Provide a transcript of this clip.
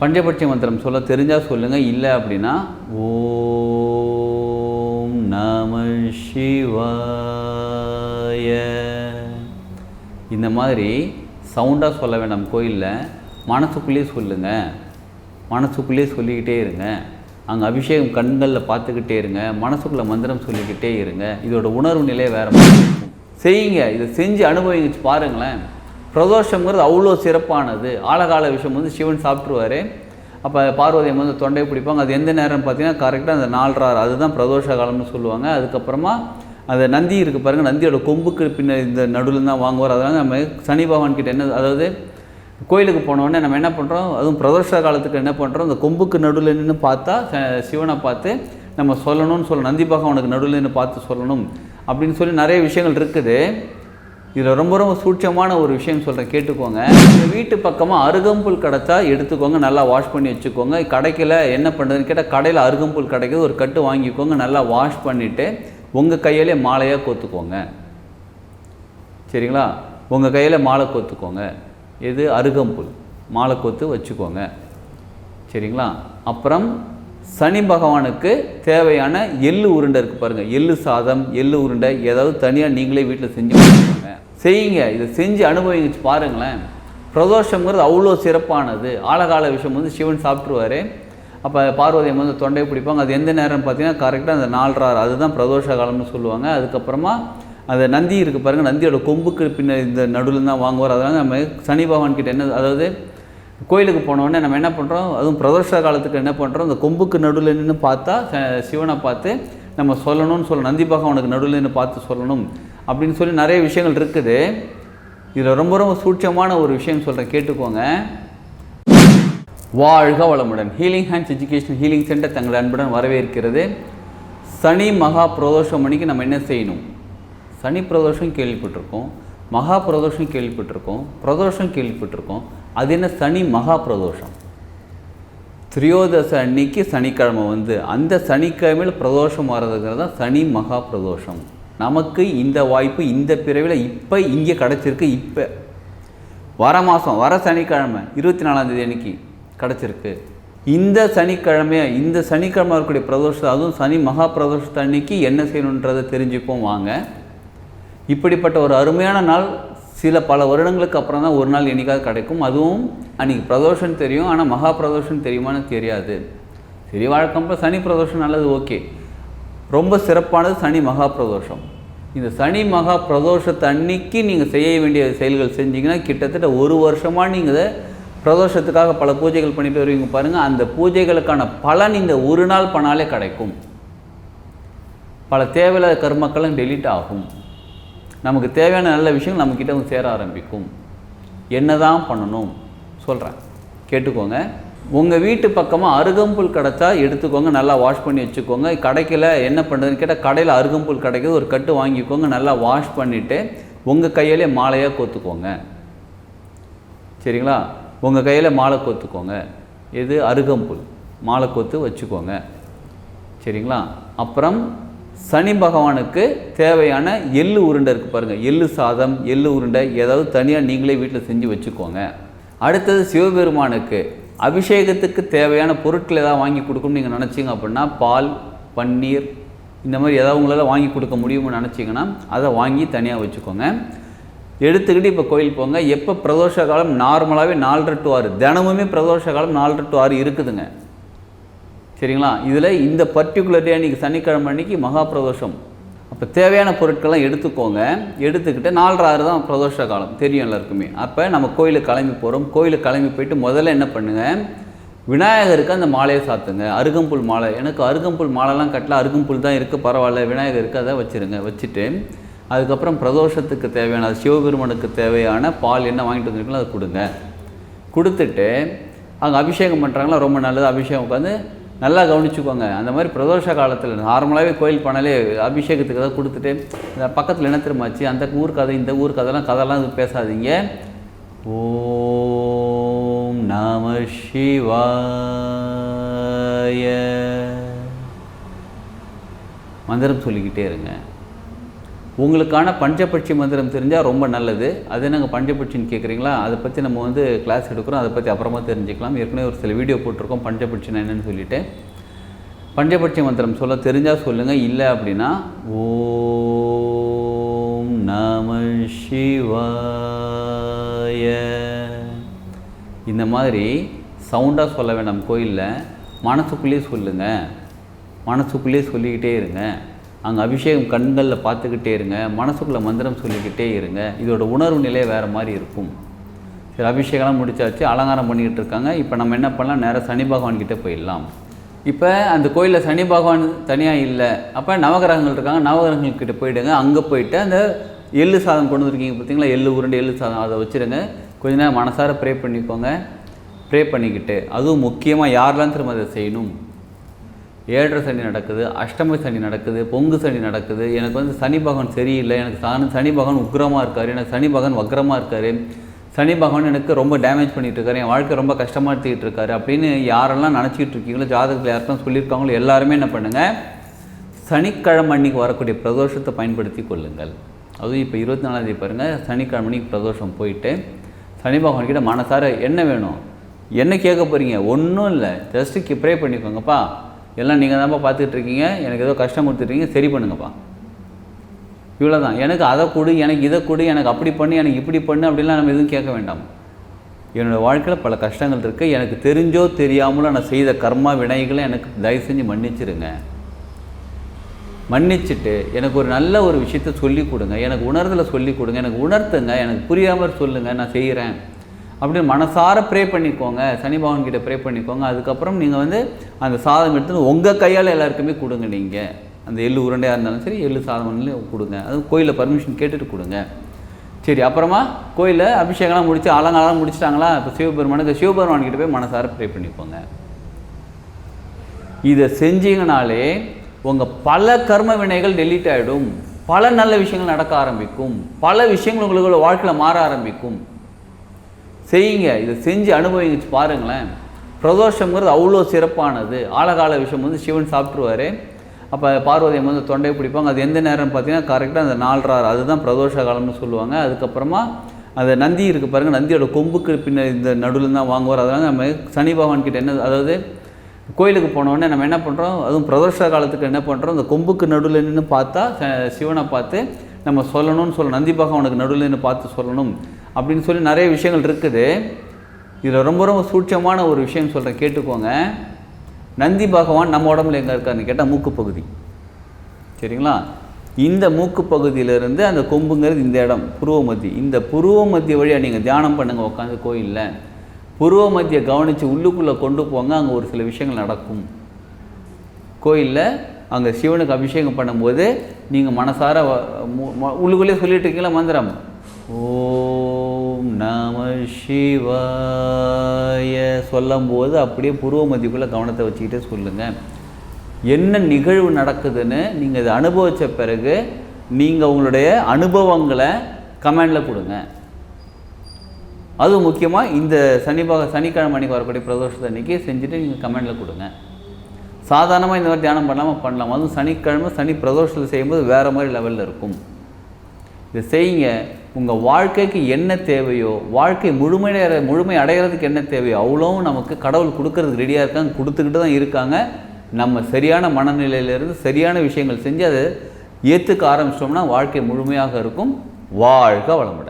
பஞ்சபட்ச மந்திரம் சொல்ல தெரிஞ்சால் சொல்லுங்கள் இல்லை அப்படின்னா ஓம் நம சிவாய. இந்த மாதிரி சவுண்டாக சொல்ல வேண்டாம் கோயிலில் மனசுக்குள்ளேயே சொல்லுங்கள் மனசுக்குள்ளேயே சொல்லிக்கிட்டே இருங்க. அங்கே அபிஷேகம் கண்களில் பார்த்துக்கிட்டே இருங்க. மனசுக்குள்ளே மந்திரம் சொல்லிக்கிட்டே இருங்க. இதோட உணர்வு நிலையை வேறு மாதிரி செய்யுங்க. இதை செஞ்சு அனுபவிச்சு பாருங்களேன். பிரதோஷங்கிறது அவ்வளோ சிறப்பானது. ஆழகால விஷயம் வந்து சிவன் சாப்பிட்ருவாரு அப்போ பார்வதி வந்து தொண்டையை பிடிப்பாங்க. அது எந்த நேரம் பார்த்தீங்கன்னா கரெக்டாக அந்த நாலரை அதுதான் பிரதோஷ காலம்னு சொல்லுவாங்க. அதுக்கப்புறமா அந்த நந்தி இருக்குது பாருங்கள் நந்தியோட கொம்புக்கு பின்ன இந்த நடுவில் தான் வாங்குவார். அதனால் நம்ம சனி பகவான் கிட்ட என்ன அதாவது கோயிலுக்கு போனோடனே நம்ம என்ன பண்ணுறோம் அதுவும் பிரதோஷ காலத்துக்கு என்ன பண்ணுறோம் அந்த கொம்புக்கு நடுவில் நின்று பார்த்தா ச- சிவனை பார்த்து நம்ம சொல்லணும்னு சொல்ல நந்தி பகவானுக்கு நடுவில் நின்று பார்த்து சொல்லணும். அப்படின்னு சொல்லி நிறைய விஷயங்கள் இருக்குது. இதில் ரொம்ப ரொம்ப சூட்சமான ஒரு விஷயம் சொல்கிறேன் கேட்டுக்கோங்க. உங்கள் வீட்டு பக்கமாக அருகம்புல் கிடச்சா எடுத்துக்கோங்க. நல்லா வாஷ் பண்ணி வச்சுக்கோங்க. கடைக்கில் என்ன பண்ணுறதுன்னு கேட்டால் கடையில் அருகம்புல் கிடைக்கிது. ஒரு கட்டு வாங்கிக்கோங்க. நல்லா வாஷ் பண்ணிவிட்டு உங்கள் கையிலே மாலையாக கோத்துக்கோங்க. சரிங்களா? உங்கள் கையில் மாலை கோத்துக்கோங்க. எது? அருகம்புல். மாலை கோத்து வச்சுக்கோங்க. சரிங்களா? அப்புறம் சனி பகவானுக்கு தேவையான எள்ளு உருண்டை இருக்குது பாருங்கள் எள்ளு சாதம் எள்ளு உருண்டை ஏதாவது தனியாக நீங்களே வீட்டில் செஞ்சு செய்யுங்க. இதை செஞ்சு அனுபவிச்சு பாருங்களேன். பிரதோஷங்கிறது அவ்வளோ சிறப்பானது. ஆழகால விஷயம் வந்து சிவன் சாப்பிட்ருவாரு அப்போ பார்வதி வந்து தொண்டையை பிடிப்பாங்க. அது எந்த நேரம்னு பார்த்தீங்கன்னா கரெக்டாக அந்த நாலரை அதுதான் பிரதோஷ காலம்னு சொல்லுவாங்க. அதுக்கப்புறமா அந்த நந்தி இருக்குது பாருங்கள் நந்தியோட கொம்புக்கு பின்ன இந்த நடுவில் தான் வாங்குவார். அதனால் நம்ம சனி பகவான் கிட்ட என்ன அதாவது கோயிலுக்கு போனோடனே நம்ம என்ன பண்ணுறோம் அதுவும் பிரதோஷ காலத்துக்கு என்ன பண்ணுறோம் அந்த கொம்புக்கு நடுவில் நின்று பார்த்தா ச- சிவனை பார்த்து நம்ம சொல்லணும்னு சொல்ல நந்தி பகவானுக்கு நடுவில் நின்று பார்த்து சொல்லணும் அப்படின்னு சொல்லி நிறைய விஷயங்கள் இருக்குது. இதில் ரொம்ப ரொம்ப சூட்சமான ஒரு விஷயம் சொல்கிறேன் கேட்டுக்கோங்க. வாழ்க வளமுடன். Healing hands education healing centre தங்கள் அன்புடன் வரவேற்கிறது. சனி மகா பிரதோஷம் மணிக்கு நம்ம என்ன செய்யணும்? சனி பிரதோஷம் கேள்விப்பட்டிருக்கோம். மகா பிரதோஷம் கேள்விப்பட்டிருக்கோம். பிரதோஷம் கேள்விப்பட்டிருக்கோம். அது என்ன சனி மகா பிரதோஷம் திரியோதச அன்னைக்கு சனிக்கிழமை வந்து அந்த சனிக்கிழமையில் பிரதோஷம் வர்றதுங்கிறது தான் சனி மகா பிரதோஷம் நமக்கு இந்த வாய்ப்பு இந்த பிறவியில் இப்போ இங்கே கிடச்சிருக்கு இப்போ. வர மாதம் வர சனிக்கிழமை இருபத்தி நாலாந்தேதி அன்னைக்கு கிடச்சிருக்கு. இந்த சனிக்கிழமையை இந்த சனிக்கிழமை இருக்கக்கூடிய பிரதோஷம் அதுவும் சனி மகா பிரதோஷத்தை அன்னைக்கு என்ன செய்யணுன்றதை தெரிஞ்சுப்போம் வாங்க. இப்படிப்பட்ட ஒரு அருமையான நாள் சில பல வருடங்களுக்கு அப்புறம் தான் ஒரு நாள் என்னைக்காவது கிடைக்கும். அதுவும் அன்றைக்கி பிரதோஷம் தெரியும். ஆனால் மகா பிரதோஷம் தெரியுமான்னு தெரியாது. சரி வழக்கம் சனி பிரதோஷம் நல்லது ஓகே. ரொம்ப சிறப்பானது சனி மகா பிரதோஷம். இந்த சனி மகா பிரதோஷத்தை அன்னைக்கு நீங்கள் செய்ய வேண்டிய செயல்கள் செஞ்சிங்கன்னா கிட்டத்தட்ட ஒரு வருஷமாக நீங்கள் பிரதோஷத்துக்காக பல பூஜைகள் பண்ணிட்டு வருவீங்க பாருங்கள் அந்த பூஜைகளுக்கான பலன் இந்த ஒரு நாள் பண்ணாலே கிடைக்கும். பல தேவையில்லாத கருமக்களும் டெலீட் ஆகும். நமக்கு தேவையான நல்ல விஷயங்கள் நம்மக்கிட்ட வந்து சேர ஆரம்பிக்கும். என்ன தான் பண்ணணும்? சொல்கிறேன் கேட்டுக்கோங்க. உங்கள் வீட்டு பக்கமாக அருகம்புல் கிடச்சா எடுத்துக்கோங்க நல்லா வாஷ் பண்ணி வச்சுக்கோங்க. கடைக்கில் என்ன பண்ணுறதுன்னு கேட்டால் கடையில் அருகம்புல் கிடைக்கிது ஒரு கட்டு வாங்கிக்கோங்க நல்லா வாஷ் பண்ணிவிட்டு உங்கள் கையிலே மாலையாக கோத்துக்கோங்க. சரிங்களா? உங்கள் கையில் மாலை கோத்துக்கோங்க. எது? அருகம்புல். மாலை கோத்து வச்சுக்கோங்க. சரிங்களா? அப்புறம் சனி பகவானுக்கு தேவையான எள்ளு உருண்டை இருக்குது பாருங்கள் எள்ளு சாதம் எள்ளு உருண்டை ஏதாவது தனியாக நீங்களே வீட்டில் செஞ்சு வச்சுக்கோங்க. அடுத்தது சிவபெருமானுக்கு அபிஷேகத்துக்கு தேவையான பொருட்கள் ஏதாவது வாங்கி கொடுக்கணும்னு நீங்கள் நினச்சிங்க அப்படின்னா பால் பன்னீர் இந்த மாதிரி ஏதாவது உங்களால் வாங்கி கொடுக்க முடியும்னு நினச்சிங்கன்னா அதை வாங்கி தனியாக வச்சுக்கோங்க. எடுத்துக்கிட்டு இப்போ கோயில் போங்க. எப்போ பிரதோஷ காலம்? நார்மலாகவே நாலரை டு ஆறு. தினமுமே பிரதோஷ காலம் நாலரை டு ஆறு இருக்குதுங்க. சரிங்களா? இதில் இந்த பர்டிகுலர் டே அன்றைக்கி சனிக்கிழமை அன்னைக்கு மகா பிரதோஷம் அப்போ தேவையான பொருட்கள்லாம் எடுத்துக்கோங்க. எடுத்துக்கிட்டு நாலரை ஆறு தான் பிரதோஷ காலம். தெரியும் எல்லாருக்குமே. அப்போ நம்ம கோயிலுக்கு கிளம்பி போகிறோம் கோயிலுக்கு கிளம்பி போயிட்டு முதல்ல என்ன பண்ணுங்கள் விநாயகருக்கு அந்த மாலையை சாத்துங்க. அருகம்புல் மாலை. எனக்கு அருகம்புல் மாலைலாம் கட்டல. அருகம்புல் தான் இருக்குது பரவாயில்ல. விநாயகருக்கு அதை வச்சுருங்க. வச்சுட்டு அதுக்கப்புறம் பிரதோஷத்துக்கு தேவையான அது சிவபெருமனுக்கு தேவையான பால் என்ன வாங்கிட்டு வந்திருக்கீங்களோ அதை கொடுங்க. கொடுத்துட்டு அங்கே அபிஷேகம் பண்ணுறாங்களா ரொம்ப நல்லது. அபிஷேகம் உட்காந்து நல்லா கவனிச்சுக்கோங்க. அந்த மாதிரி பிரதோஷ காலத்தில் நார்மலாகவே கோயில் பண்ணாலே அபிஷேகத்துக்கு ஏதாவது கொடுத்துட்டு இந்த பக்கத்தில் என்ன திரும்பாச்சு அந்த ஊர் கதை இந்த ஊர் கதைலாம் கதைலாம் இது பேசாதீங்க. ஓம் நம சிவாய. மந்திரம் சொல்லிக்கிட்டே இருங்க. உங்களுக்கான பஞ்சபட்சி மந்திரம் தெரிஞ்சால் ரொம்ப நல்லது. அது நாங்கள் பஞ்சபட்சின்னு கேட்குறீங்களா அதை பற்றி நம்ம வந்து கிளாஸ் எடுக்கிறோம். அதை பற்றி அப்புறமா தெரிஞ்சுக்கலாம். ஏற்கனவே ஒரு சில வீடியோ போட்டிருக்கோம். பஞ்சபட்சினா என்னன்னு சொல்லிட்டு. பஞ்சபட்சி மந்திரம் சொல்ல தெரிஞ்சால் சொல்லுங்கள் இல்லை அப்படின்னா ஓம் நம சிவாய. இந்த மாதிரி சவுண்டாக சொல்ல வேண்டாம் கோயிலில். மனசுக்குள்ளேயே சொல்லுங்கள் மனசுக்குள்ளேயே சொல்லிக்கிட்டே இருங்க. அங்கே அபிஷேகம் கண்களில் பார்த்துக்கிட்டே இருங்க மனசுக்குள்ளே மந்திரம் சொல்லிக்கிட்டே இருங்க. இதோட உணர்வு நிலை வேறு மாதிரி இருக்கும். சரி அபிஷேகம்லாம் முடிச்சாச்சு அலங்காரம் பண்ணிக்கிட்டு இருக்காங்க. இப்போ நம்ம என்ன பண்ணலாம்? நேராக சனி பகவான் கிட்டே போயிடலாம். இப்போ அந்த கோயிலில் சனி பகவான் தனியாக இல்லை. அப்போ நவகிரகங்கள் இருக்காங்க. நவகிரகங்கள் கிட்டே போயிடுங்க. அங்கே போயிட்டு அந்த எள்ளு சாதம் கொண்டு வந்துருக்கீங்க பார்த்தீங்களா எள்ளு உருண்டை எள்ளு சாதம். அதை வச்சுருங்க. கொஞ்ச நேரம் மனசார ப்ரே பண்ணிக்கோங்க. ப்ரே பண்ணிக்கிட்டு அதுவும் முக்கியமாக யாரெல்லாம் திரும்ப அதை செய்யணும்? ஏழரை சனி நடக்குது அஷ்டம சனி நடக்குது பொங்கு சனி நடக்குது. எனக்கு வந்து சனி பகவான் சரியில்லை எனக்கு சனி சனி பகவான் உக்ரமாக இருக்கார் எனக்கு சனி பகவான் வக்ரமாக இருக்கார். சனி பகவான் எனக்கு ரொம்ப டேமேஜ் பண்ணிட்டு இருக்காரு என் வாழ்க்கை ரொம்ப கஷ்டமாடுத்திக்கிட்டு இருக்காரு அப்படின்னு யாரெல்லாம் நினச்சிக்கிட்டு இருக்கீங்களோ ஜாதகத்தில் யாருக்கும் சொல்லியிருக்காங்களோ எல்லாருமே என்ன பண்ணுங்கள் சனிக்கிழமை அன்னைக்கு வரக்கூடிய பிரதோஷத்தை பயன்படுத்தி கொள்ளுங்கள். அதுவும் இப்போ இருபத்தி நாலாந்தேதி பாருங்கள் சனிக்கிழமை அன்னைக்கு பிரதோஷம் போயிட்டு சனி பகவான் கிட்ட மனசார என்ன வேணும்? என்ன கேட்க போகிறீங்க ஒன்றும் இல்லை. ஜஸ்ட்டு ப்ரே பண்ணிக்கோங்கப்பா. எல்லாம் நீங்கள் தான்ப்பா பார்த்துக்கிட்டு இருக்கீங்க எனக்கு ஏதோ கஷ்டம் கொடுத்துட்ருக்கீங்க. சரி பண்ணுங்கப்பா. இவ்வளோ தான் எனக்கு அதை கொடு எனக்கு இதை கொடு எனக்கு அப்படி பண்ணு எனக்கு இப்படி பண்ணு அப்படிலாம் நம்ம எதுவும் கேட்க வேண்டாம். என்னோடய வாழ்க்கையில் பல கஷ்டங்கள் இருக்குது எனக்கு தெரிஞ்சோ தெரியாமலோ நான் செய்த கர்மா வினைகளை எனக்கு தயவு செஞ்சு மன்னிச்சிருங்க. மன்னிச்சுட்டு எனக்கு ஒரு நல்ல ஒரு விஷயத்த சொல்லிக் கொடுங்க. எனக்கு உணர்தலை சொல்லிக் கொடுங்க. எனக்கு உணர்த்துங்க. எனக்கு புரியாமல் சொல்லுங்கள் நான் செய்கிறேன் அப்படின்னு மனசார ப்ரே பண்ணிக்கோங்க. சனி பகவான் கிட்ட ப்ரே பண்ணிக்கோங்க. அதுக்கப்புறம் நீங்கள் வந்து அந்த சாதம் எடுத்து உங்கள் கையால் எல்லாருக்குமே கொடுங்க நீங்கள் அந்த எள்ளு உருண்டையாக இருந்தாலும் சரி எள்ளு சாதம் கொடுங்க. அது கோயிலில் பர்மிஷன் கேட்டுட்டு கொடுங்க. சரி அப்புறமா கோயிலில் அபிஷேகம்லாம் முடிச்சு அலங்காரம் முடிச்சிட்டாங்களா? இப்போ சிவபெருமானுக்கு சிவபெருமான் கிட்ட போய் மனசார ப்ரே பண்ணிக்கோங்க. இதை செஞ்சீங்கனாலே உங்கள் பல கர்ம வினைகள் டெலீட் ஆகிடும் பல நல்ல விஷயங்கள் நடக்க ஆரம்பிக்கும். பல விஷயங்கள் உங்களுக்கு வாழ்க்கையில் மாற ஆரம்பிக்கும். செய்யுங்க இதை செஞ்சு அனுபவிச்சு பாருங்களேன். பிரதோஷங்கிறது அவ்வளோ சிறப்பானது. ஆழகால விஷயம் வந்து சிவன் சாப்பிட்ருவார் அப்போ பார்வதி வந்து தொண்டை பிடிப்பாங்க. அது எந்த நேரம் பார்த்தீங்கன்னா கரெக்டாக அந்த நாலரை அதுதான் பிரதோஷ காலம்னு சொல்லுவாங்க. அதுக்கப்புறமா அந்த நந்தி இருக்குது பாருங்கள் நந்தியோட கொம்புக்கு பின்ன இந்த நடுவில் தான் வாங்குவார். அதனால் நம்ம சனி பகவான் கிட்ட என்ன அதாவது கோயிலுக்கு போனோடனே நம்ம என்ன பண்ணுறோம் அதுவும் பிரதோஷ காலத்துக்கு என்ன பண்ணுறோம் இந்த கொம்புக்கு நடுவில் நின்று பார்த்தா ச- சிவனை பார்த்து நம்ம சொல்லணும்னு சொல்ல நந்தி பகவானுக்கு நடுவில் நின்று பார்த்து சொல்லணும் அப்படின்னு சொல்லி நிறைய விஷயங்கள் இருக்குது. இதில் ரொம்ப ரொம்ப சூட்சமான ஒரு விஷயம் சொல்கிறேன் கேட்டுக்கோங்க. நந்தி பகவான் நம்ம உடம்புல எங்கே இருக்காருன்னு கேட்டால் மூக்கு பகுதி. சரிங்களா? இந்த மூக்கு பகுதியிலிருந்து அந்த கொம்புங்கிறது இந்த இடம் புருவமத்தி இந்த புருவ மத்திய வழியாக நீங்கள் தியானம் பண்ணுங்கள் உட்காந்து கோயிலில். புருவ மத்தியை கவனித்து உள்ளுக்குள்ளே கொண்டு போங்க அங்கே ஒரு சில விஷயங்கள் நடக்கும். கோயிலில் அங்கே சிவனுக்கு அபிஷேகம் பண்ணும்போது நீங்கள் மனசார மு- உள்ளுக்குள்ளே சொல்லிட்டு இருக்கீங்களா மந்திரம்? ஓம் நம சிவாய. சொல்லும்போது அப்படியே புருவ மதிப்புள்ள கவனத்தை வச்சுக்கிட்டே சொல்லுங்கள் என்ன நிகழ்வு நடக்குதுன்னு நீங்கள் இதை அனுபவித்த பிறகு நீங்கள் உங்களுடைய அனுபவங்களை கமெண்டில் கொடுங்க. அதுவும் முக்கியமாக இந்த சனிபாக சனிக்கிழமை அன்றைக்கி வரக்கூடிய பிரதோஷத்தை அன்றைக்கி செஞ்சுட்டு நீங்கள் கமெண்டில் கொடுங்க. சாதாரணமாக இந்த மாதிரி தியானம் பண்ணாமல் பண்ணலாம். அதுவும் சனிக்கிழமை சனி பிரதோஷத்தில் செய்யும்போது வேறு மாதிரி லெவலில் இருக்கும். இதை செய்யுங்க. உங்கள் வாழ்க்கைக்கு என்ன தேவையோ வாழ்க்கை முழுமையடைய முழுமை அடைகிறதுக்கு என்ன தேவையோ அவ்வளோவும் நமக்கு கடவுள் கொடுக்கறதுக்கு ரெடியாக இருக்காங்க. கொடுத்துக்கிட்டு தான் இருக்காங்க. நம்ம சரியான மனநிலையிலேருந்து சரியான விஷயங்கள் செஞ்சு அதை ஏற்றுக்க ஆரம்பிச்சிட்டோம்னா வாழ்க்கை முழுமையாக இருக்கும். வாழ்க வளமுடன்.